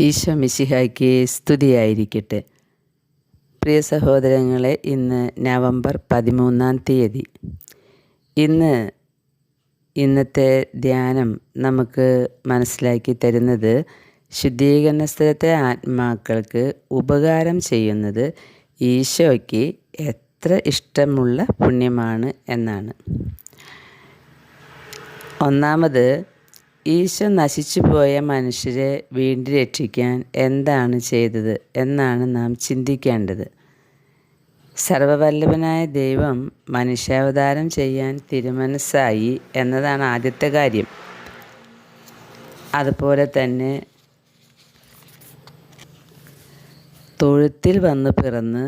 ഈശോ മിശിഹായ്ക്ക് സ്തുതിയായിരിക്കട്ടെ. പ്രിയ സഹോദരങ്ങളെ ഇന്ന് നവംബർ പതിമൂന്നാം തീയതി. ഇന്ന് ഇന്നത്തെ ധ്യാനം നമുക്ക് മനസ്സിലാക്കി തരുന്നത് ശുദ്ധീകരണ സ്ഥലത്തെ ആത്മാക്കൾക്ക് ഉപകാരം ചെയ്യുന്നത് ഈശോയ്ക്ക് എത്ര ഇഷ്ടമുള്ള പുണ്യമാണ് എന്നാണ്. ഒന്നാമത് ഈശോ നശിച്ചുപോയ മനുഷ്യരെ വീണ്ടും രക്ഷിക്കാൻ എന്താണ് ചെയ്തത് എന്നാണ് നാം ചിന്തിക്കേണ്ടത്. സർവവല്ലഭനായ ദൈവം മനുഷ്യാവതാരം ചെയ്യാൻ തിരുമനസ്സായി എന്നതാണ് ആദ്യത്തെ കാര്യം. അതുപോലെ തന്നെ തൊഴുത്തിൽ വന്ന് പിറന്ന്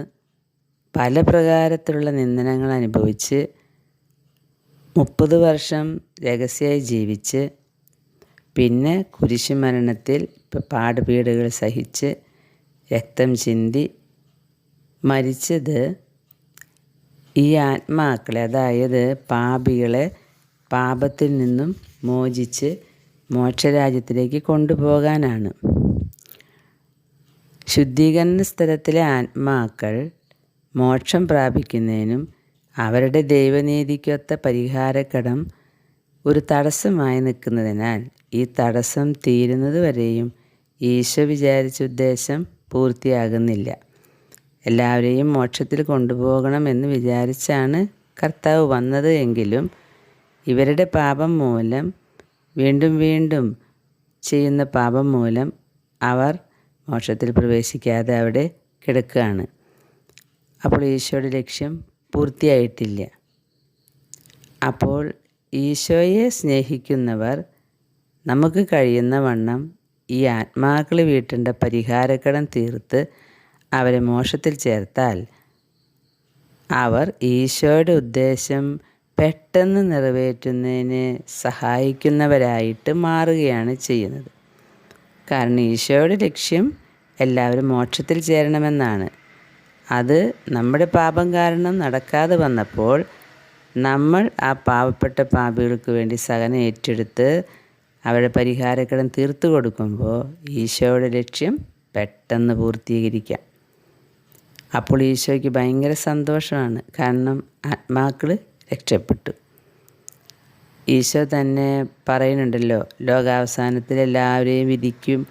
പല പ്രകാരത്തിലുള്ള നിന്ദനങ്ങൾ അനുഭവിച്ച് മുപ്പത് വർഷം രഹസ്യമായി ജീവിച്ച് പിന്നെ കുരിശുമരണത്തിൽ പാടുപീടുകൾ സഹിച്ച് രക്തം ചിന്തി മരിച്ചത് ഈ ആത്മാക്കളെ അതായത് പാപികളെ പാപത്തിൽ നിന്നും മോചിച്ച് മോക്ഷരാജ്യത്തിലേക്ക് കൊണ്ടുപോകാനാണ്. ശുദ്ധീകരണ സ്ഥലത്തിലെ ആത്മാക്കൾ മോക്ഷം പ്രാപിക്കുന്നതിനും അവരുടെ ദൈവനീതിക്കൊത്ത പരിഹാരക്കടം ഒരു തടസ്സമായി നിൽക്കുന്നതിനാൽ ഈ തടസ്സം തീരുന്നത് വരെയും ഈശോ വിചാരിച്ച ഉദ്ദേശം പൂർത്തിയാകുന്നില്ല. എല്ലാവരെയും മോക്ഷത്തിൽ കൊണ്ടുപോകണമെന്ന് വിചാരിച്ചാണ് കർത്താവ് വന്നത് എങ്കിലും ഇവരുടെ പാപം മൂലം വീണ്ടും വീണ്ടും ചെയ്യുന്ന പാപം മൂലം അവർ മോക്ഷത്തിൽ പ്രവേശിക്കാതെ അവിടെ കിടക്കുകയാണ്. അപ്പോൾ ഈശോയുടെ ലക്ഷ്യം പൂർത്തിയായിട്ടില്ല. അപ്പോൾ ഈശോയെ സ്നേഹിക്കുന്നവർ നമുക്ക് കഴിയുന്ന വണ്ണം ഈ ആത്മാക്കൾ വീട്ടേണ്ട പരിഹാരക്കടം തീർത്ത് അവരെ മോശത്തിൽ ചേർത്താൽ അവർ ഈശോയുടെ ഉദ്ദേശം പെട്ടെന്ന് നിറവേറ്റുന്നതിന് സഹായിക്കുന്നവരായിട്ട് മാറുകയാണ് ചെയ്യുന്നത്. കാരണം ഈശോയുടെ ലക്ഷ്യം എല്ലാവരും മോക്ഷത്തിൽ ചേരണമെന്നാണ്. അത് നമ്മുടെ പാപം കാരണം നടക്കാതെ വന്നപ്പോൾ നമ്മൾ ആ പാവപ്പെട്ട പാപികൾക്ക് വേണ്ടി സഹനം ഏറ്റെടുത്ത് അവരുടെ പരിഹാരക്കടം തീർത്തു കൊടുക്കുമ്പോൾ ഈശോയുടെ ലക്ഷ്യം പെട്ടെന്ന് പൂർത്തീകരിക്കാം. അപ്പോൾ ഈശോയ്ക്ക് ഭയങ്കര സന്തോഷമാണ്. കാരണം ആത്മാക്കൾ രക്ഷപ്പെട്ടു. ഈശോ തന്നെ പറയുന്നുണ്ടല്ലോ ലോകാവസാനത്തിൽ എല്ലാവരെയും വിധിക്കും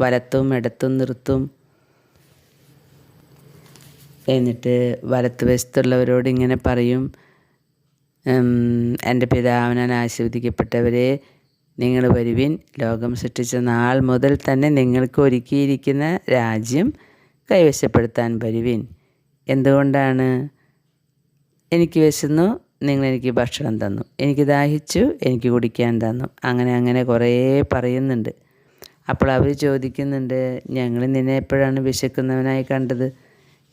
വലത്തും ഇടത്തും നിർത്തും. എന്നിട്ട് വലത്ത് വശത്തുള്ളവരോട് ഇങ്ങനെ പറയും എന്റെ പിതാവിനാൽ ആശീർവദിക്കപ്പെട്ടവരെ നിങ്ങൾ വരുവിൻ. ലോകം സൃഷ്ടിച്ച നാൾ മുതൽ തന്നെ നിങ്ങൾക്ക് ഒരുക്കിയിരിക്കുന്ന രാജ്യം കൈവശപ്പെടുത്താൻ വരുവിൻ. എന്തുകൊണ്ടാണ്? എനിക്ക് വിശന്നു നിങ്ങൾ എനിക്ക് ഭക്ഷണം തന്നു. എനിക്ക് ദാഹിച്ചു എനിക്ക് കുടിക്കാൻ തന്നു. അങ്ങനെ അങ്ങനെ കുറേ പറയുന്നുണ്ട്. അപ്പോൾ അവർ ചോദിക്കുന്നുണ്ട് ഞങ്ങൾ നിന്നെ എപ്പോഴാണ് വിശക്കുന്നവനായി കണ്ടത്?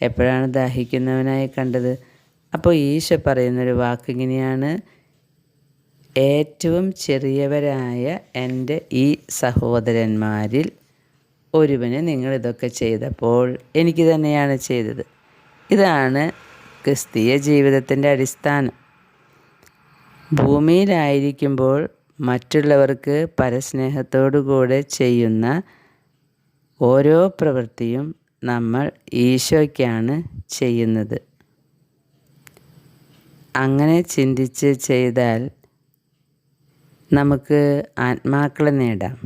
എപ്പോഴാണ് ദാഹിക്കുന്നവനായി കണ്ടത്? അപ്പോൾ ഈശോ പറയുന്നൊരു വാക്കിങ്ങനെയാണ് ഏറ്റവും ചെറിയവരായ എന്റെ ഈ സഹോദരന്മാരിൽ ഒരുവന് നിങ്ങൾ ഇതൊക്കെ ചെയ്തപ്പോൾ എനിക്ക് തന്നെയാണ് ചെയ്തത്. ഇതാണ് ക്രിസ്തീയ ജീവിതത്തിന്റെ അടിസ്ഥാനം. ഭൂമിയിലായിരിക്കുമ്പോൾ മറ്റുള്ളവർക്ക് പരസ്നേഹത്തോടുകൂടെ ചെയ്യുന്ന ഓരോ പ്രവൃത്തിയും നമ്മൾ ഈശോയ്ക്കാണ് ചെയ്യുന്നത്. അങ്ങനെ ചിന്തിച്ച് ചെയ്താൽ നമുക്ക് ആത്മാക്കളെ നേടാം.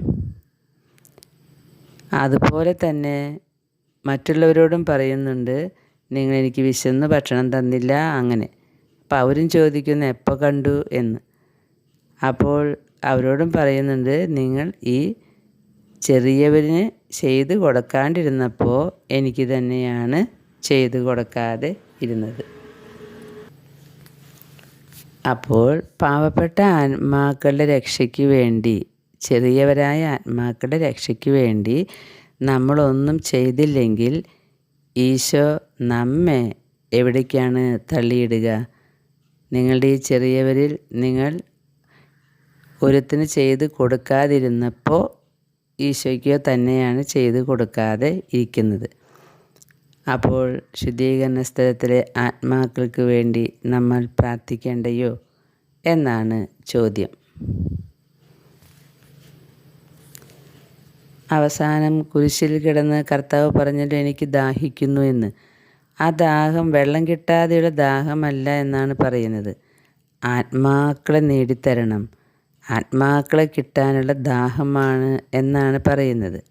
അതുപോലെ തന്നെ മറ്റുള്ളവരോടും പറയുന്നുണ്ട് നിങ്ങൾ എനിക്ക് വിശന്ന് ഭക്ഷണം തന്നില്ല അങ്ങനെ. അപ്പോൾ അവരും ചോദിക്കുന്നു എപ്പോൾ കണ്ടു? എന്ന്. അപ്പോൾ അവരോടും പറയുന്നുണ്ട് നിങ്ങൾ ഈ ചെറിയവരിന് ചെയ്ത് കൊടുക്കാണ്ടിരുന്നപ്പോൾ എനിക്ക് തന്നെയാണ് ചെയ്തു കൊടുക്കാതെ ഇരുന്നത്. അപ്പോൾ പാവപ്പെട്ട ആത്മാക്കളുടെ രക്ഷയ്ക്ക് വേണ്ടി ചെറിയവരായ ആത്മാക്കളുടെ രക്ഷയ്ക്ക് വേണ്ടി നമ്മളൊന്നും ചെയ്തില്ലെങ്കിൽ ഈശോ നമ്മെ എവിടേക്കാണ് തള്ളിയിടുക? നിങ്ങളുടെ ഈ ചെറിയവരിൽ നിങ്ങൾ ഒരുത്തിന് ചെയ്ത് കൊടുക്കാതിരുന്നപ്പോൾ ഈശോയ്ക്കോ തന്നെയാണ് ചെയ്ത് കൊടുക്കാതെ ഇരിക്കുന്നത്. അപ്പോൾ ശുദ്ധീകരണ സ്ഥലത്തിലെ ആത്മാക്കൾക്ക് വേണ്ടി നമ്മൾ പ്രാർത്ഥിക്കേണ്ടയോ എന്നാണ് ചോദ്യം. അവസാനം കുരിശിൽ കിടന്ന് കർത്താവ് പറഞ്ഞല്ലോ എനിക്ക് ദാഹിക്കുന്നു എന്ന്. ആ ദാഹം വെള്ളം കിട്ടാതെയുള്ള ദാഹമല്ല എന്നാണ് പറയുന്നത്. ആത്മാക്കളെ നേടിത്തരണം. ആത്മാക്കളെ കിട്ടാനുള്ള ദാഹമാണ് എന്നാണ് പറയുന്നത്.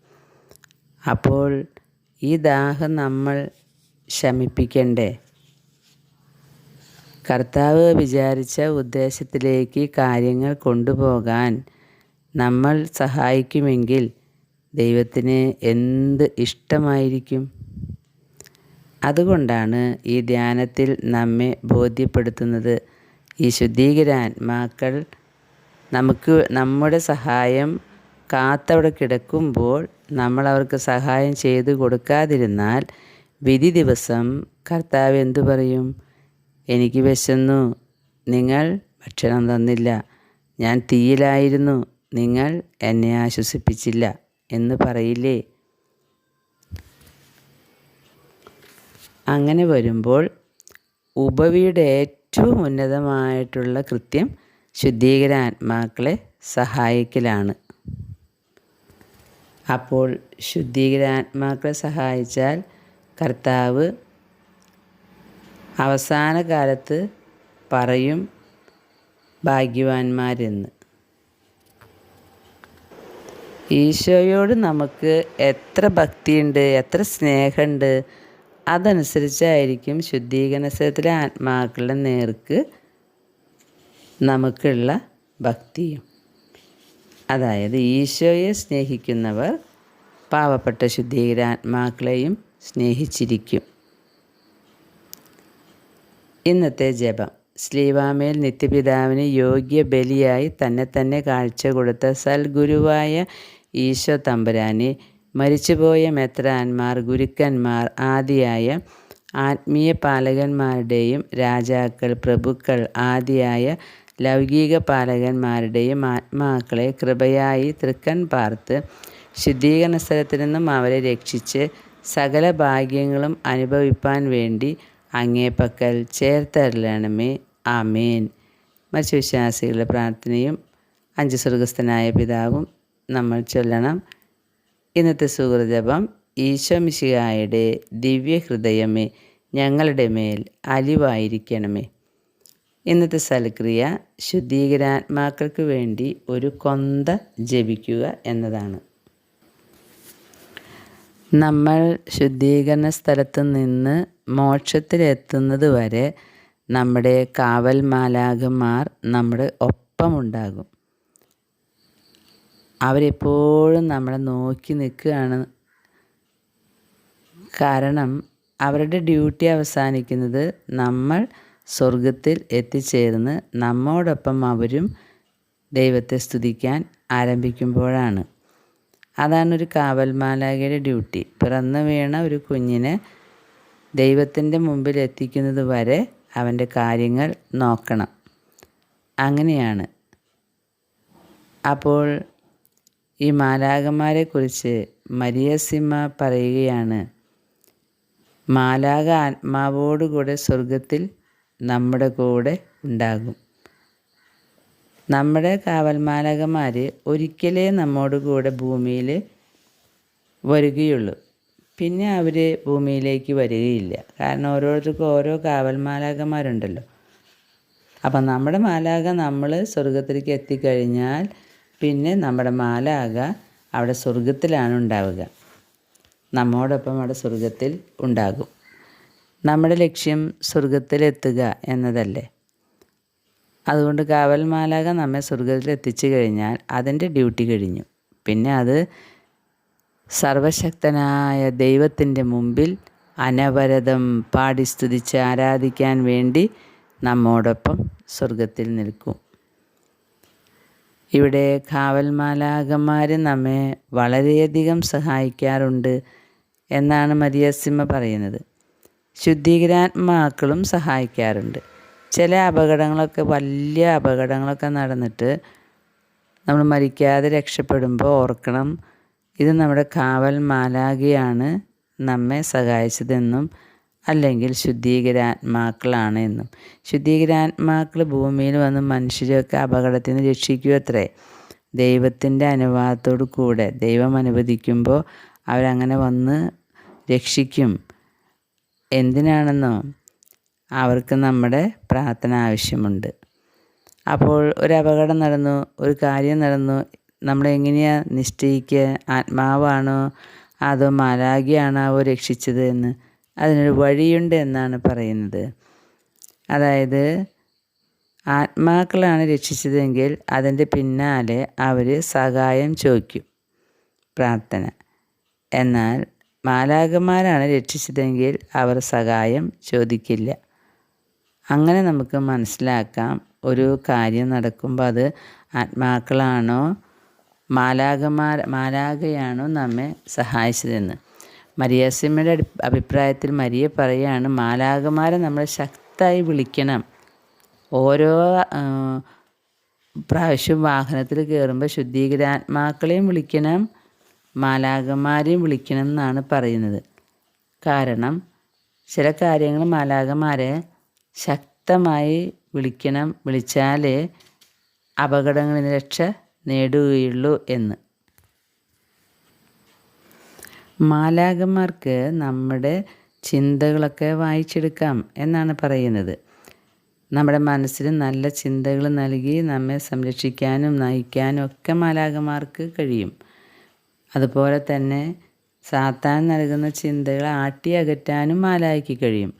അപ്പോൾ ഈ ദാഹം നമ്മൾ ശമിപ്പിക്കണ്ടേ? കർത്താവ് വിചാരിച്ച ഉദ്ദേശത്തിലേക്ക് കാര്യങ്ങൾ കൊണ്ടുപോകാൻ നമ്മൾ സഹായിക്കുമെങ്കിൽ ദൈവത്തിന് എന്ത് ഇഷ്ടമായിരിക്കും? അതുകൊണ്ടാണ് ഈ ധ്യാനത്തിൽ നമ്മെ ബോധ്യപ്പെടുത്തുന്നത്. ഈ ശുദ്ധീകരാത്മാക്കൾ നമുക്ക് നമ്മുടെ സഹായം കാത്തവിടെ കിടക്കുമ്പോൾ നമ്മൾ അവർക്ക് സഹായം ചെയ്തു കൊടുക്കാതിരുന്നാൽ വിധി ദിവസം കർത്താവ് എന്തു പറയും? എനിക്ക് വിശന്നു. നിങ്ങൾ ഭക്ഷണം തന്നില്ല. ഞാൻ തീയിലായിരുന്നു. നിങ്ങൾ എന്നെ ആശ്വസിപ്പിച്ചില്ല എന്ന് പറയില്ലേ? അങ്ങനെ വരുമ്പോൾ ഉപവിയുടെ ഏറ്റവും ഉന്നതമായിട്ടുള്ള കൃത്യം ശുദ്ധീകര ആത്മാക്കളെ സഹായിക്കലാണ്. അപ്പോൾ ശുദ്ധീകരാത്മാക്കളെ സഹായിച്ചാൽ കർത്താവ് അവസാന കാലത്ത് പറയും ഭാഗ്യവാന്മാരെന്ന്. ഈശോയോട് നമുക്ക് എത്ര ഭക്തിയുണ്ട് എത്ര സ്നേഹമുണ്ട് അതനുസരിച്ചായിരിക്കും ശുദ്ധീകരണത്തിലെ ആത്മാക്കളുടെ നേർക്ക് നമുക്കുള്ള ഭക്തിയും. അതായത് ഈശോയെ സ്നേഹിക്കുന്നവർ പാവപ്പെട്ട ശുദ്ധീകരാത്മാക്കളെയും സ്നേഹിച്ചിരിക്കും. ഇന്നത്തെ ജപം. ശ്രീവാമേൽ നിത്യപിതാവിന് യോഗ്യ ബലിയായി തന്നെ തന്നെ കാഴ്ച കൊടുത്ത സൽഗുരുവായ ഈശോ തമ്പുരാനെ മരിച്ചുപോയ മെത്രാന്മാർ ഗുരുക്കന്മാർ ആദിയായ ആത്മീയ പാലകന്മാരുടെയും രാജാക്കൾ പ്രഭുക്കൾ ആദിയായ ലൗകിക പാലകന്മാരുടെയും ആത്മാക്കളെ കൃപയായി തൃക്കൻ പാർത്ത് ശുദ്ധീകരണ സ്ഥലത്തു നിന്നും അവരെ രക്ഷിച്ച് സകല ഭാഗ്യങ്ങളും അനുഭവിപ്പാൻ വേണ്ടി അങ്ങേപ്പക്കൽ ചേർത്തരലണമേ ആമേൻ. മറ്റു വിശ്വാസികളുടെ പ്രാർത്ഥനയും അഞ്ച് സ്വർഗസ്ഥനായ പിതാവും നമ്മൾ ചൊല്ലണം. ഇന്നത്തെ സുഹൃജപം ഈശോ മിശിഹായുടെ ദിവ്യഹൃദയമേ ഞങ്ങളുടെ മേൽ അലിവായിരിക്കണമേ. ഇന്നത്തെ സൽക്രിയ ശുദ്ധീകരാത്മാക്കൾക്ക് വേണ്ടി ഒരു കൊന്ത ജപിക്കുക എന്നതാണ്. നമ്മൾ ശുദ്ധീകരണ സ്ഥലത്ത് നിന്ന് മോക്ഷത്തിലെത്തുന്നത് വരെ നമ്മുടെ കാവൽ മാലാകന്മാർ നമ്മുടെ ഒപ്പമുണ്ടാകും. അവരെപ്പോഴും നമ്മളെ നോക്കി നിൽക്കുകയാണ്. കാരണം അവരുടെ ഡ്യൂട്ടി അവസാനിക്കുന്നത് നമ്മൾ സ്വർഗത്തിൽ എത്തിച്ചേർന്ന് നമ്മോടൊപ്പം അവരും ദൈവത്തെ സ്തുതിക്കാൻ ആരംഭിക്കുമ്പോഴാണ്. അതാണ് ഒരു കാവൽമാലാകയുടെ ഡ്യൂട്ടി. പിറന്നു വീണ ഒരു കുഞ്ഞിനെ ദൈവത്തിന്റെ മുമ്പിൽ എത്തിക്കുന്നത് വരെ അവന്റെ കാര്യങ്ങൾ നോക്കണം. അങ്ങനെയാണ്. അപ്പോൾ ഈ മാലാകന്മാരെക്കുറിച്ച് മരിയസിമ്മ പറയുകയാണ് മാലാക ആത്മാവോടുകൂടെ സ്വർഗത്തിൽ നമ്മുടെ കൂടെ ഉണ്ടാകും. നമ്മുടെ കാവൽമാലകന്മാർ ഒരിക്കലേ നമ്മോട് കൂടെ ഭൂമിയിൽ വരികയുള്ളൂ. പിന്നെ അവർ ഭൂമിയിലേക്ക് വരികയില്ല. കാരണം ഓരോരുത്തർക്കും ഓരോ കാവൽമാലാകന്മാരുണ്ടല്ലോ. അപ്പം നമ്മുടെ മാലാക നമ്മൾ സ്വർഗത്തിലേക്ക് എത്തിക്കഴിഞ്ഞാൽ പിന്നെ നമ്മുടെ മാലാക അവിടെ സ്വർഗത്തിലാണ് ഉണ്ടാവുക. നമ്മോടൊപ്പം അവിടെ സ്വർഗത്തിൽ ഉണ്ടാകും. നമ്മുടെ ലക്ഷ്യം സ്വർഗത്തിലെത്തുക എന്നതല്ലേ? അതുകൊണ്ട് കാവൽമാലാക നമ്മെ സ്വർഗത്തിൽ എത്തിച്ചു കഴിഞ്ഞാൽ അതിന്റെ ഡ്യൂട്ടി കഴിഞ്ഞു. പിന്നെ അത് സർവശക്തനായ ദൈവത്തിന്റെ മുമ്പിൽ അനവരതം പാടി സ്തുതിച്ച് ആരാധിക്കാൻ വേണ്ടി നമ്മോടൊപ്പം സ്വർഗത്തിൽ നിൽക്കും. ഇവിടെ കാവൽമാലാകന്മാർ നമ്മെ വളരെയധികം സഹായിക്കാറുണ്ട് എന്നാണ് മരിയസിമ്മ പറയുന്നത്. ശുദ്ധീകരാത്മാക്കളും സഹായിക്കാറുണ്ട്. ചില അപകടങ്ങളൊക്കെ വലിയ അപകടങ്ങളൊക്കെ നടന്നിട്ട് നമ്മൾ മരിക്കാതെ രക്ഷപ്പെടുമ്പോൾ ഓർക്കണം ഇത് നമ്മുടെ കാവൽ മാലാകിയാണ് നമ്മെ സഹായിച്ചതെന്നും അല്ലെങ്കിൽ ശുദ്ധീകരാത്മാക്കളാണ് എന്നും. ശുദ്ധീകരാത്മാക്കൾ ഭൂമിയിൽ വന്ന് മനുഷ്യരെയൊക്കെ അപകടത്തിൽ നിന്ന് രക്ഷിക്കുക അത്രേ? ദൈവത്തിന്റെ അനുവാദത്തോടു കൂടെ ദൈവം അനുവദിക്കുമ്പോൾ അവരങ്ങനെ വന്ന് രക്ഷിക്കും. എന്തിനാണെന്നോ അവർക്ക് നമ്മുടെ പ്രാർത്ഥന ആവശ്യമുണ്ട്. അപ്പോൾ ഒരു അപകടം നടന്നു ഒരു കാര്യം നടന്നു നമ്മളെങ്ങനെയാണ് നിശ്ചയിക്കുക ആത്മാവാണോ അതോ മാലാഖിയാണാവോ രക്ഷിച്ചത് എന്ന് അതിനൊരു വഴിയുണ്ട് എന്നാണ് പറയുന്നത്. അതായത് ആത്മാക്കളാണ് രക്ഷിച്ചതെങ്കിൽ അതിന്റെ പിന്നാലെ അവർ സഹായം ചോദിക്കും പ്രാർത്ഥന. എന്നാൽ മാലാകന്മാരാണ് രക്ഷിച്ചതെങ്കിൽ അവർ സഹായം ചോദിക്കില്ല. അങ്ങനെ നമുക്ക് മനസ്സിലാക്കാം ഒരു കാര്യം നടക്കുമ്പോൾ അത് ആത്മാക്കളാണോ മാലാകമാർ മാലാകയാണോ നമ്മെ സഹായിച്ചതെന്ന്. മരിയാസിമ്മയുടെ അഭിപ്രായത്തിൽ മരിയ പറയുകയാണ് മാലാകമാരെ നമ്മൾ ശക്തമായി വിളിക്കണം. ഓരോ പ്രാവശ്യം വാഹനത്തിൽ കയറുമ്പോൾ ശുദ്ധീകരാത്മാക്കളെയും വിളിക്കണം. മാലാകന്മാരെയും വിളിക്കണം എന്നാണ് പറയുന്നത്. കാരണം ചില കാര്യങ്ങൾ മാലാകന്മാരെ ശക്തമായി വിളിക്കണം വിളിച്ചാലേ അപകടങ്ങളിൽ രക്ഷ നേടുകയുള്ളൂ എന്ന്. മാലാകന്മാർക്ക് നമ്മുടെ ചിന്തകളൊക്കെ വായിച്ചെടുക്കാം എന്നാണ് പറയുന്നത്. നമ്മുടെ മനസ്സിന് നല്ല ചിന്തകൾ നൽകി നമ്മെ സംരക്ഷിക്കാനും നയിക്കാനും ഒക്കെ മാലാകന്മാർക്ക് കഴിയും. അതുപോലെ തന്നെ സാത്താൻ നൽകുന്ന ചിന്തകളെ ആട്ടി അകറ്റാനും മാലാക്കി കഴിയും.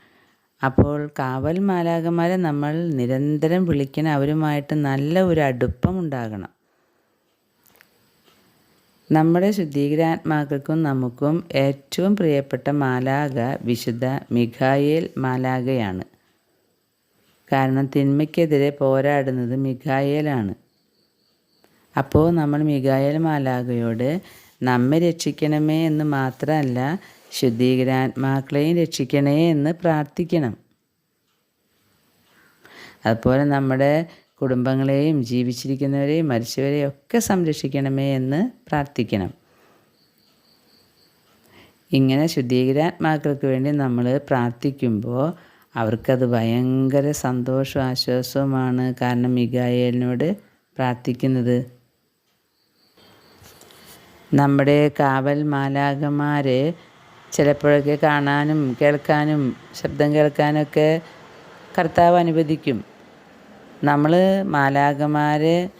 അപ്പോൾ കാവൽ മാലാകന്മാരെ നമ്മൾ നിരന്തരം വിളിക്കണം അവരുമായിട്ട് നല്ല ഒരു അടുപ്പം ഉണ്ടാകണം. നമ്മുടെ ശുദ്ധീകരാത്മാക്കൾക്കും നമുക്കും ഏറ്റവും പ്രിയപ്പെട്ട മാലാക വിശുദ്ധ മിഖായേൽ മാലാകയാണ് കാരണം തിന്മയ്ക്കെതിരെ പോരാടുന്നത് മിഖായേലാണ്. അപ്പോൾ നമ്മൾ മിഖായേൽ മാലാകയോട് നമ്മെ രക്ഷിക്കണമേ എന്ന് മാത്രമല്ല ശുദ്ധീകരാത്മാക്കളെയും രക്ഷിക്കണേ എന്ന് പ്രാർത്ഥിക്കണം. അതുപോലെ നമ്മുടെ കുടുംബങ്ങളെയും ജീവിച്ചിരിക്കുന്നവരെയും മരിച്ചവരെയും ഒക്കെ സംരക്ഷിക്കണമേ എന്ന് പ്രാർത്ഥിക്കണം. ഇങ്ങനെ ശുദ്ധീകരാത്മാക്കൾക്ക് വേണ്ടി നമ്മൾ പ്രാർത്ഥിക്കുമ്പോൾ അവർക്കത് ഭയങ്കര സന്തോഷവും ആശ്വാസവുമാണ്. കാരണം മിഗായേലിനോട് പ്രാർത്ഥിക്കുന്നത് നമ്മുടെ കാവൽ മാലാകന്മാർ ചിലപ്പോഴൊക്കെ കാണാനും കേൾക്കാനും ശബ്ദം കേൾക്കാനൊക്കെ കർത്താവ് അനുവദിക്കും. നമ്മൾ മാലാകന്മാരെ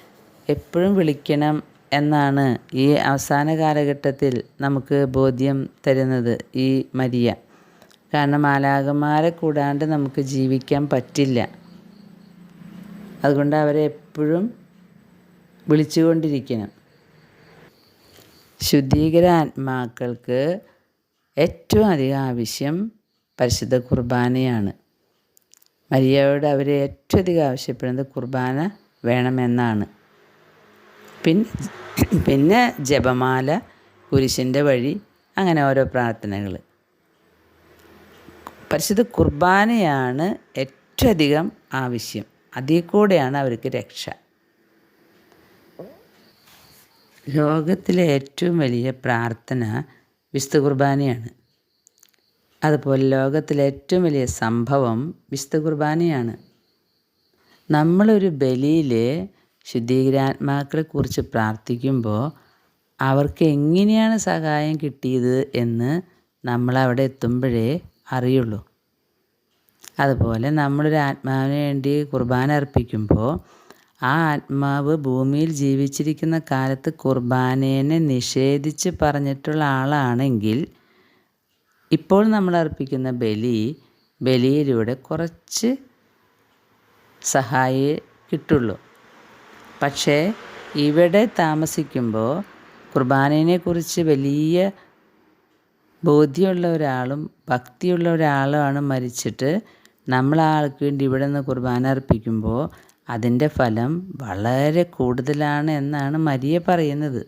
എപ്പോഴും വിളിക്കണം എന്നാണ് ഈ അവസാന കാലഘട്ടത്തിൽ നമുക്ക് ബോധ്യം തരുന്നത് ഈ മരിയ. കാരണം മാലാകന്മാരെ കൂടാണ്ട് നമുക്ക് ജീവിക്കാൻ പറ്റില്ല. അതുകൊണ്ട് അവരെ എപ്പോഴും വിളിച്ചുകൊണ്ടിരിക്കണം. ശുദ്ധീകര ആത്മാക്കൾക്ക് ഏറ്റവും അധികം ആവശ്യം പരിശുദ്ധ കുർബാനയാണ്. മരിയയോട് അവർ ഏറ്റവും അധികം ആവശ്യപ്പെടുന്നത് കുർബാന വേണമെന്നാണ്. പിന്നെ പിന്നെ ജപമാല കുരിശിന്റെ വഴി അങ്ങനെ ഓരോ പ്രാർത്ഥനകൾ. പരിശുദ്ധ കുർബാനയാണ് ഏറ്റവും അധികം ആവശ്യം. അതിൽ കൂടെയാണ് അവർക്ക് രക്ഷ. ലോകത്തിലെ ഏറ്റവും വലിയ പ്രാർത്ഥന വിശുദ്ധ കുർബാനയാണ്. അതുപോലെ ലോകത്തിലെ ഏറ്റവും വലിയ സംഭവം വിശുദ്ധ കുർബാനയാണ്. നമ്മളൊരു ബലിയിൽ ശുദ്ധീകരാത്മാക്കളെക്കുറിച്ച് പ്രാർത്ഥിക്കുമ്പോൾ അവർക്ക് എങ്ങനെയാണ് സഹായം കിട്ടിയത് എന്ന് നമ്മളവിടെ എത്തുമ്പോഴേ അറിയുള്ളൂ. അതുപോലെ നമ്മളൊരു ആത്മാവിന് വേണ്ടി കുർബാന അർപ്പിക്കുമ്പോൾ ആ ആത്മാവ് ഭൂമിയിൽ ജീവിച്ചിരിക്കുന്ന കാലത്ത് കുർബാനേനെ നിഷേധിച്ച് പറഞ്ഞിട്ടുള്ള ആളാണെങ്കിൽ ഇപ്പോൾ നമ്മൾ അർപ്പിക്കുന്ന ബലി ബലിയിലൂടെ കുറച്ച് സഹായേ കിട്ടുള്ളൂ. പക്ഷേ ഇവിടെ താമസിക്കുമ്പോൾ കുർബാനേനെക്കുറിച്ച് വലിയ ബോധ്യമുള്ള ഒരാളും ഭക്തിയുള്ള ഒരാളുമാണ് മരിച്ചിട്ട് നമ്മൾ ആൾക്ക് വേണ്ടി ഇവിടെ നിന്ന് കുർബാന അർപ്പിക്കുമ്പോൾ അതിന്റെ ഫലം വളരെ കൂടുതലാണ് എന്നാണ് മരിയ പറയുന്നത്.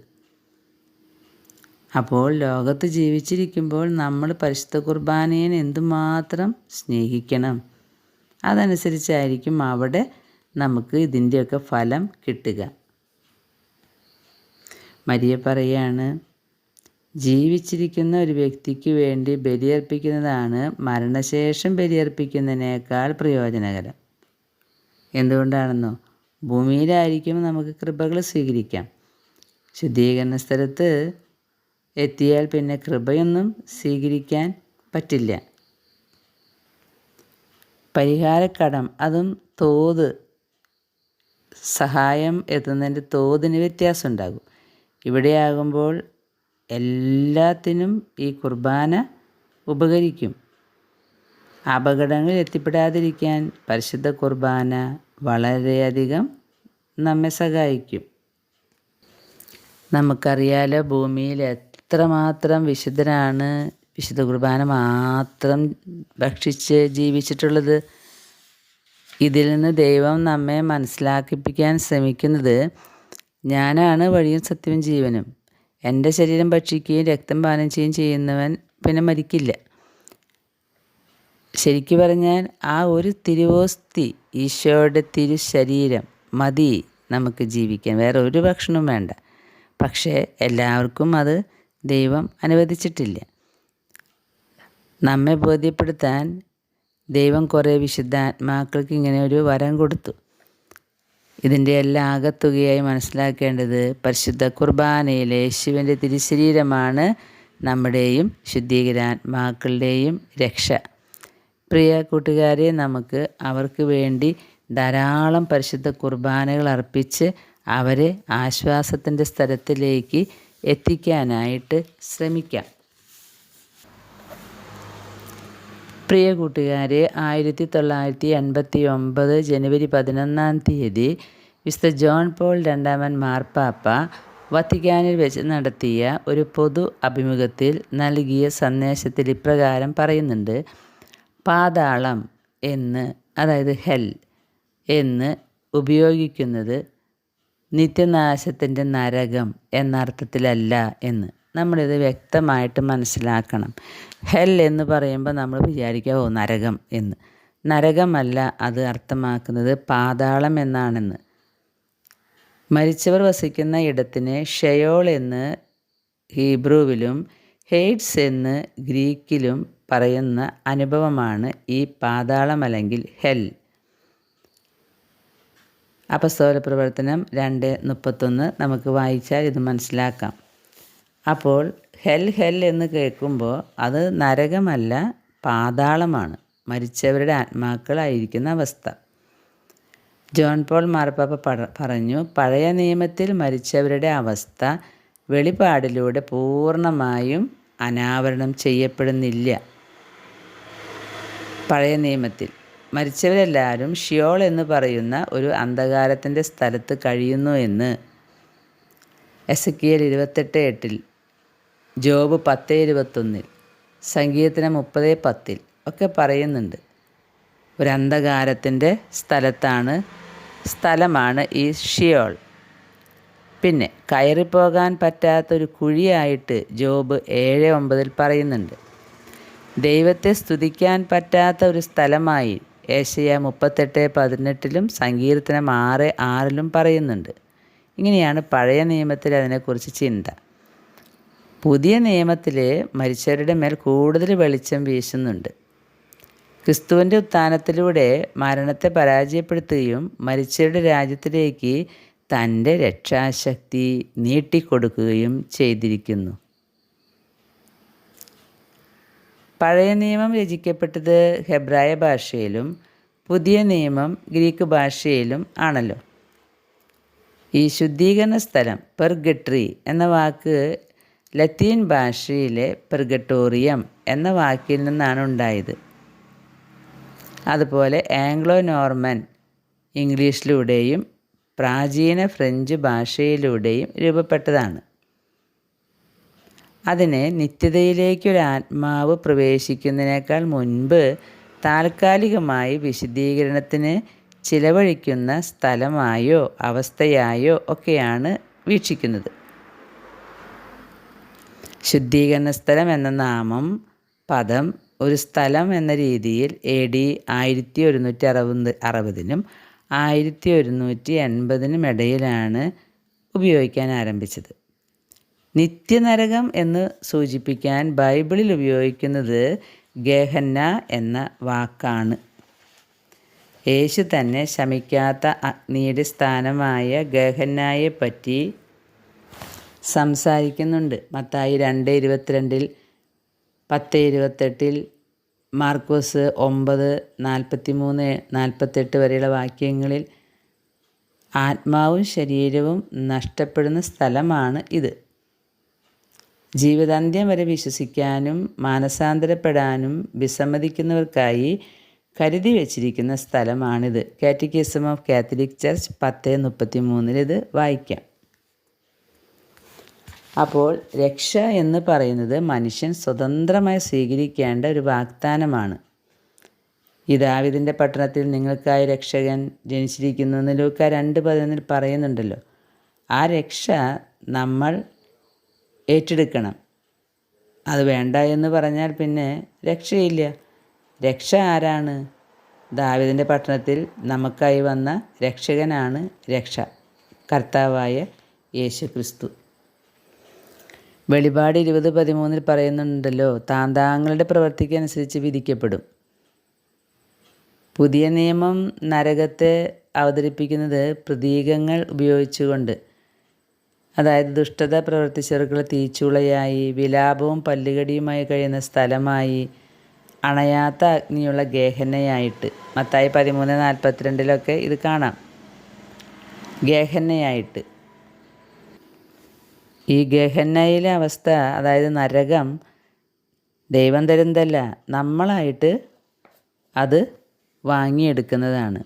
അപ്പോൾ ലോകത്ത് ജീവിച്ചിരിക്കുമ്പോൾ നമ്മൾ പരിശുദ്ധ കുർബാനയെ എന്തുമാത്രം സ്നേഹിക്കണം? അതനുസരിച്ചായിരിക്കും അവിടെ നമുക്ക് ഇതിന്റെയൊക്കെ ഫലം കിട്ടുക. മരിയ പറയാണ് ജീവിച്ചിരിക്കുന്ന ഒരു വ്യക്തിക്ക് വേണ്ടി ബലിയർപ്പിക്കുന്നതാണ് മരണശേഷം ബലിയർപ്പിക്കുന്നതിനേക്കാൾ പ്രയോജനകരം. എന്തുകൊണ്ടാണെന്നോ? ഭൂമിയിലായിരിക്കും നമുക്ക് കൃപകൾ സ്വീകരിക്കാം. ശുദ്ധീകരണ സ്ഥലത്ത് എത്തിയാൽ പിന്നെ കൃപയൊന്നും സ്വീകരിക്കാൻ പറ്റില്ല. പരിഹാരക്കടം അതും തോത്. സഹായം എത്തുന്നതിന്റെ തോതിന് വ്യത്യാസം ഉണ്ടാകും ഇവിടെയാകുമ്പോൾ എല്ലാത്തിനും ഈ കുർബാന ഉപകരിക്കും. അപകടങ്ങളിൽ എത്തിപ്പെടാതിരിക്കാൻ പരിശുദ്ധ കുർബാന വളരെയധികം നമ്മെ സഹായിക്കും. നമുക്കറിയാലോ ഭൂമിയിൽ എത്രമാത്രം വിശുദ്ധരാണ് വിശുദ്ധ കുർബാന മാത്രം ഭക്ഷിച്ച് ജീവിച്ചിട്ടുള്ളത്. ഇതിൽ നിന്ന് ദൈവം നമ്മെ മനസ്സിലാക്കിപ്പിക്കാൻ ശ്രമിക്കുന്നത് ഞാനാണ് വഴിയും സത്യവും ജീവനും. എന്റെ ശരീരം ഭക്ഷിക്കുകയും രക്തം പാനം ചെയ്യുകയും ചെയ്യുന്നവൻ പിന്നെ മരിക്കില്ല. ശരിക്കു പറഞ്ഞാൽ ആ ഒരു തിരുവോസ്തി ഈശോയുടെ തിരുശരീരം മതി നമുക്ക് ജീവിക്കാൻ. വേറെ ഒരു ഭക്ഷണവും വേണ്ട. പക്ഷേ എല്ലാവർക്കും അത് ദൈവം അനുവദിച്ചിട്ടില്ല. നമ്മെ ബോധ്യപ്പെടുത്താൻ ദൈവം കുറേ വിശുദ്ധാത്മാക്കൾക്ക് ഇങ്ങനെ ഒരു വരം കൊടുത്തു. ഇതിന്റെ എല്ലാം ആകത്തുകയായി മനസ്സിലാക്കേണ്ടത് പരിശുദ്ധ കുർബാനയിലെ യേശുവിന്റെ തിരുശരീരമാണ് നമ്മുടെയും ശുദ്ധീകരാത്മാക്കളുടെയും രക്ഷ. പ്രിയ കൂട്ടുകാരെ നമുക്ക് അവർക്ക് വേണ്ടി ധാരാളം പരിശുദ്ധ കുർബാനകൾ അർപ്പിച്ച് അവരെ ആശ്വാസത്തിന്റെ സ്ഥലത്തിലേക്ക് എത്തിക്കാനായിട്ട് ശ്രമിക്കാം. പ്രിയ കൂട്ടുകാരെ ആയിരത്തി തൊള്ളായിരത്തി എൺപത്തി ഒമ്പത് ജനുവരി പതിനൊന്നാം തീയതി വിശുദ്ധ ജോൺ പോൾ രണ്ടാമൻ മാർപ്പാപ്പ വത്തിക്കാനിൽ വെച്ച് നടത്തിയ ഒരു പൊതു അഭിമുഖത്തിൽ നൽകിയ സന്ദേശത്തിൽ ഇപ്രകാരം പറയുന്നുണ്ട്. പാതാളം എന്ന് അതായത് ഹെൽ എന്ന് ഉപയോഗിക്കുന്നത് നിത്യനാശത്തിന്റെ നരകം എന്ന അർത്ഥത്തിലല്ല എന്ന്. നമ്മളിത് വ്യക്തമായിട്ട് മനസ്സിലാക്കണം. ഹെൽ എന്ന് പറയുമ്പോൾ നമ്മൾ വിചാരിക്കുക ഓ നരകം എന്ന്. നരകമല്ല അത് അർത്ഥമാക്കുന്നത് പാതാളം എന്നാണെന്ന്. മരിച്ചവർ വസിക്കുന്ന ഇടത്തിന് ഷെയോൾ എന്ന് ഹീബ്രുവിലും ഹെയ്ഡ്സ് എന്ന് ഗ്രീക്കിലും പറയുന്ന അനുഭവമാണ് ഈ പാതാളം അല്ലെങ്കിൽ ഹെൽ. അപസ്തോല പ്രവർത്തനം രണ്ട് മുപ്പത്തൊന്ന് നമുക്ക് വായിച്ചാൽ ഇത് മനസ്സിലാക്കാം. അപ്പോൾ ഹെൽ ഹെൽ എന്ന് കേൾക്കുമ്പോൾ അത് നരകമല്ല പാതാളമാണ്. മരിച്ചവരുടെ ആത്മാക്കളായിരിക്കുന്ന അവസ്ഥ. ജോൺ പോൾ മാർപ്പാപ്പ പറഞ്ഞു പഴയ നിയമത്തിൽ മരിച്ചവരുടെ അവസ്ഥ വെളിപാടിലൂടെ പൂർണമായും അനാവരണം ചെയ്യപ്പെടുന്നില്ല. പഴയ നിയമത്തിൽ മരിച്ചവരെല്ലാവരും ഷിയോൾ എന്ന് പറയുന്ന ഒരു അന്ധകാരത്തിന്റെ സ്ഥലത്ത് കഴിയുന്നു എന്ന് എസ് കെ എൽ ഇരുപത്തെട്ട് എട്ടിൽ ജോബ് പത്ത് ഇരുപത്തൊന്നിൽ സംഗീതത്തിന് മുപ്പത് പത്തിൽ ഒക്കെ പറയുന്നുണ്ട്. ഒരു അന്ധകാരത്തിന്റെ സ്ഥലത്താണ് സ്ഥലമാണ് ഈ ഷിയോൾ. പിന്നെ കയറിപ്പോകാൻ പറ്റാത്തൊരു കുഴിയായിട്ട് ജോബ് ഏഴ് ഒമ്പതിൽ പറയുന്നുണ്ട്. ദൈവത്തെ സ്തുതിക്കാൻ പറ്റാത്ത ഒരു സ്ഥലമായി ഏഷ്യ മുപ്പത്തെട്ട് പതിനെട്ടിലും സങ്കീർത്തനം ആറ് ആറിലും പറയുന്നുണ്ട്. ഇങ്ങനെയാണ് പഴയ നിയമത്തിൽ അതിനെക്കുറിച്ച് ചിന്ത. പുതിയ നിയമത്തിൽ മരിച്ചവരുടെ മേൽ കൂടുതൽ വെളിച്ചം വീശുന്നുണ്ട്. ക്രിസ്തുവിന്റെ ഉത്ഥാനത്തിലൂടെ മരണത്തെ പരാജയപ്പെടുത്തുകയും മരിച്ചവരുടെ രാജ്യത്തിലേക്ക് തന്റെ രക്ഷാശക്തി നീട്ടിക്കൊടുക്കുകയും ചെയ്തിരിക്കുന്നു. പഴയ നിയമം രചിക്കപ്പെട്ടത് ഹെബ്രായ ഭാഷയിലും പുതിയ നിയമം ഗ്രീക്ക് ഭാഷയിലും ആണല്ലോ. ഈ ശുദ്ധീകരണ സ്ഥലം പെർഗട്രി എന്ന വാക്ക് ലത്തീൻ ഭാഷയിലെ പെർഗട്ടോറിയം എന്ന വാക്കിൽ നിന്നാണ് ഉണ്ടായത്. അതുപോലെ ആംഗ്ലോ നോർമൻ ഇംഗ്ലീഷിലൂടെയും പ്രാചീന ഫ്രഞ്ച് ഭാഷയിലൂടെയും രൂപപ്പെട്ടതാണ്. അതിന് നിത്യതയിലേക്കൊരു ആത്മാവ് പ്രവേശിക്കുന്നതിനേക്കാൾ മുൻപ് താൽക്കാലികമായി വിശദീകരണത്തിന് ചിലവഴിക്കുന്ന സ്ഥലമായോ അവസ്ഥയായോ ഒക്കെയാണ് വീക്ഷിക്കുന്നത്. ശുദ്ധീകരണ സ്ഥലം എന്ന നാമം പദം ഒരു സ്ഥലം എന്ന രീതിയിൽ എ ഡി ആയിരത്തി ഒരുന്നൂറ്റി അറുപത് അറുപതിനും ആയിരത്തി ഒരുന്നൂറ്റി എൺപതിനും ഇടയിലാണ് ഉപയോഗിക്കാൻ ആരംഭിച്ചത്. നിത്യനരകം എന്ന് സൂചിപ്പിക്കാൻ ബൈബിളിൽ ഉപയോഗിക്കുന്നത് ഗേഹന്ന എന്ന വാക്കാണ്. യേശു തന്നെ ശമിക്കാത്ത അഗ്നിയുടെ സ്ഥാനമായ ഗഹന്നായെ പറ്റി സംസാരിക്കുന്നുണ്ട്. മത്തായി രണ്ട് ഇരുപത്തിരണ്ടിൽ പത്ത് ഇരുപത്തെട്ടിൽ മാർക്കോസ് ഒമ്പത് നാൽപ്പത്തി മൂന്ന് നാൽപ്പത്തെട്ട് വരെയുള്ള വാക്യങ്ങളിൽ ആത്മാവും ശരീരവും നഷ്ടപ്പെടുന്ന സ്ഥലമാണ് ഇത്. ജീവിതാന്ത്യം വരെ വിശ്വസിക്കാനും മാനസാന്തരപ്പെടാനും വിസമ്മതിക്കുന്നവർക്കായി കരുതി വച്ചിരിക്കുന്ന സ്ഥലമാണിത്. കാറ്റിക്കിസം ഓഫ് കാത്തലിക് ചർച്ച് പത്ത് മുപ്പത്തി മൂന്നിലിത് വായിക്കാം. അപ്പോൾ രക്ഷ എന്ന് പറയുന്നത് മനുഷ്യൻ സ്വതന്ത്രമായി സ്വീകരിക്കേണ്ട ഒരു വാഗ്ദാനമാണ്. ഇതാവിതിന്റെ പട്ടണത്തിൽ നിങ്ങൾക്കായി രക്ഷകൻ ജനിച്ചിരിക്കുന്നു എന്ന് ലൂക്ക രണ്ട് പതിനൊന്നിൽ പറയുന്നുണ്ടല്ലോ. ആ രക്ഷ നമ്മൾ ഏറ്റെടുക്കണം. അത് വേണ്ട എന്ന് പറഞ്ഞാൽ പിന്നെ രക്ഷയില്ല. രക്ഷ ആരാണ്? ദാവിദിന്റെ പട്ടണത്തിൽ നമുക്കായി വന്ന രക്ഷകനാണ് രക്ഷ കർത്താവായ യേശു ക്രിസ്തു വെളിപാട് ഇരുപത് പതിമൂന്നിൽ പറയുന്നുണ്ടല്ലോ താന്താങ്ങളുടെ പ്രവൃത്തിക്ക് അനുസരിച്ച് വിധിക്കപ്പെടും. പുതിയ നിയമം നരകത്തെ അവതരിപ്പിക്കുന്നത് പ്രതീകങ്ങൾ ഉപയോഗിച്ചുകൊണ്ട് അതായത് ദുഷ്ടത പ്രവർത്തിച്ചവർക്കുള്ള തീച്ചുളയായി വിലാപവും പല്ലുകടിയുമായി കഴിയുന്ന സ്ഥലമായി അണയാത്ത അഗ്നിയുള്ള ഗേഹന്നയായിട്ട് മത്തായി പതിമൂന്ന് നാൽപ്പത്തിരണ്ടിലൊക്കെ ഇത് കാണാം. ഗേഹന്നയായിട്ട് ഈ ഗഹന്നയിലെ അവസ്ഥ അതായത് നരകം ദൈവം തരുന്നതല്ല നമ്മളായിട്ട് അത് വാങ്ങിയെടുക്കുന്നതാണ്.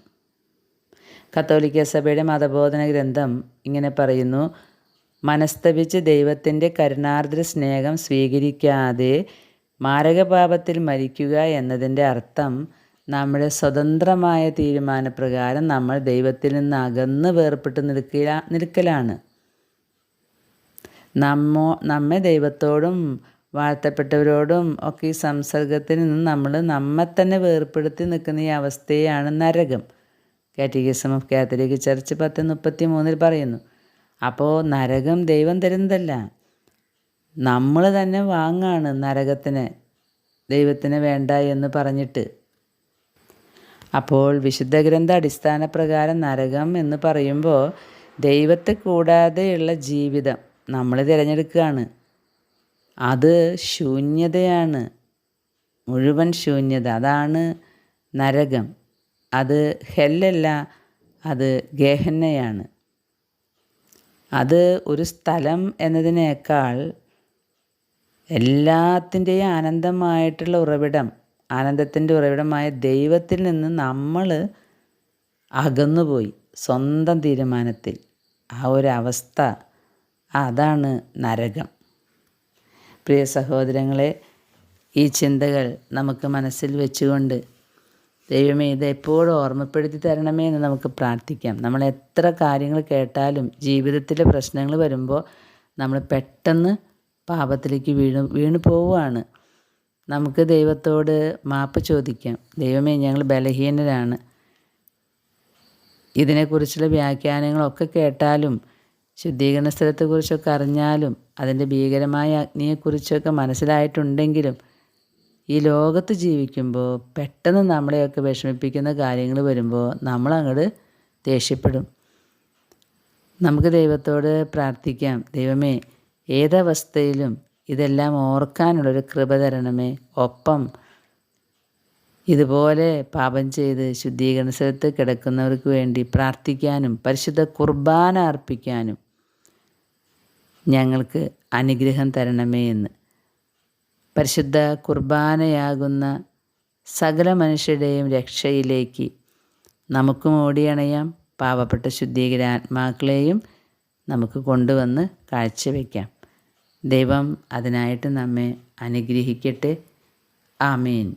കത്തോലിക്ക സഭയുടെ മതബോധന ഗ്രന്ഥം ഇങ്ങനെ പറയുന്നു മനസ്തപിച്ച് ദൈവത്തിന്റെ കരുണാർദ്ര സ്നേഹം സ്വീകരിക്കാതെ മാരകപാപത്തിൽ മരിക്കുക എന്നതിന്റെ അർത്ഥം നമ്മുടെ സ്വതന്ത്രമായ തീരുമാനപ്രകാരം നമ്മൾ ദൈവത്തിൽ നിന്ന് അകന്ന് വേർപെട്ട് നിൽക്കുക നിൽക്കലാണ്. നമ്മോ നമ്മെ ദൈവത്തോടും വാഴ്ത്തപ്പെട്ടവരോടും ഒക്കെ ഈ സംസർഗത്തിൽ നിന്ന് നമ്മൾ നമ്മെ തന്നെ വേർപ്പെടുത്തി നിൽക്കുന്ന ഈ അവസ്ഥയാണ് നരകം. കാറ്റഗിസം ഓഫ് കാത്തലിക് ചർച്ച് പത്ത് മുപ്പത്തി മൂന്നിൽ പറയുന്നു അപ്പോൾ നരകം ദൈവം തരുന്നതല്ല. നമ്മൾ തന്നെ വാങ്ങാണ് നരകത്തിന് ദൈവത്തിന് വേണ്ട എന്ന് പറഞ്ഞിട്ട്. അപ്പോൾ വിശുദ്ധ ഗ്രന്ഥ അടിസ്ഥാന പ്രകാരം നരകം എന്ന് പറയുമ്പോൾ ദൈവത്തെ കൂടാതെയുള്ള ജീവിതം നമ്മൾ തിരഞ്ഞെടുക്കുകയാണ്. അത് ശൂന്യതയാണ്. മുഴുവൻ ശൂന്യത. അതാണ് നരകം. അത് ഹെല്ലല്ല അത് ഗേഹന്നയാണ് അത് ഒരു സ്ഥലം എന്നതിനേക്കാൾ എല്ലാത്തിന്റെയും ആനന്ദമായിട്ടുള്ള ഉറവിടം ആനന്ദത്തിന്റെ ഉറവിടമായ ദൈവത്തിൽ നിന്ന് നമ്മൾ അകന്നുപോയി സ്വന്തം തീരുമാനത്തിൽ. ആ ഒരു അവസ്ഥ അതാണ് നരകം. പ്രിയ സഹോദരങ്ങളെ ഈ ചിന്തകൾ നമുക്ക് മനസ്സിൽ വെച്ചുകൊണ്ട് ദൈവമേ ഇത് എപ്പോഴും ഓർമ്മപ്പെടുത്തി തരണമേ എന്ന് നമുക്ക് പ്രാർത്ഥിക്കാം. നമ്മൾ എത്ര കാര്യങ്ങൾ കേട്ടാലും ജീവിതത്തിലെ പ്രശ്നങ്ങൾ വരുമ്പോൾ നമ്മൾ പെട്ടെന്ന് പാപത്തിലേക്ക് വീണു വീണു പോവുകയാണ്. നമുക്ക് ദൈവത്തോട് മാപ്പ് ചോദിക്കാം. ദൈവമേ ഞങ്ങൾ ബലഹീനരാണ്. ഇതിനെക്കുറിച്ചുള്ള വ്യാഖ്യാനങ്ങളൊക്കെ കേട്ടാലും ശുദ്ധീകരണ സ്ഥലത്തെക്കുറിച്ചൊക്കെ അറിഞ്ഞാലും അതിന്റെ ഭീകരമായ അഗ്നിയെക്കുറിച്ചൊക്കെ മനസ്സിലായിട്ടുണ്ടെങ്കിലും ഈ ലോകത്ത് ജീവിക്കുമ്പോൾ പെട്ടെന്ന് നമ്മളെയൊക്കെ വിഷമിപ്പിക്കുന്ന കാര്യങ്ങൾ വരുമ്പോൾ നമ്മളങ്ങോട്ട് ദേഷ്യപ്പെടും. നമുക്ക് ദൈവത്തോട് പ്രാർത്ഥിക്കാം. ദൈവമേ ഏതവസ്ഥയിലും ഇതെല്ലാം ഓർക്കാനുള്ളൊരു കൃപ തരണമേ. ഒപ്പം ഇതുപോലെ പാപം ചെയ്ത് ശുദ്ധീകരണ സ്ഥലത്ത് കിടക്കുന്നവർക്ക് വേണ്ടി പ്രാർത്ഥിക്കാനും പരിശുദ്ധ കുർബാന അർപ്പിക്കാനും ഞങ്ങൾക്ക് അനുഗ്രഹം തരണമേ എന്ന്. പരിശുദ്ധ കുർബാനയാകുന്ന സകല മനുഷ്യരുടെയും രക്ഷയിലേക്ക് നമുക്കും ഓടിയണയാം പാവപ്പെട്ട ശുദ്ധീകര ആത്മാക്കളെയും നമുക്ക് കൊണ്ടുവന്ന് കാഴ്ചവെക്കാം. ദൈവം അതിനായിട്ട് നമ്മെ അനുഗ്രഹിക്കട്ടെ. ആമീൻ.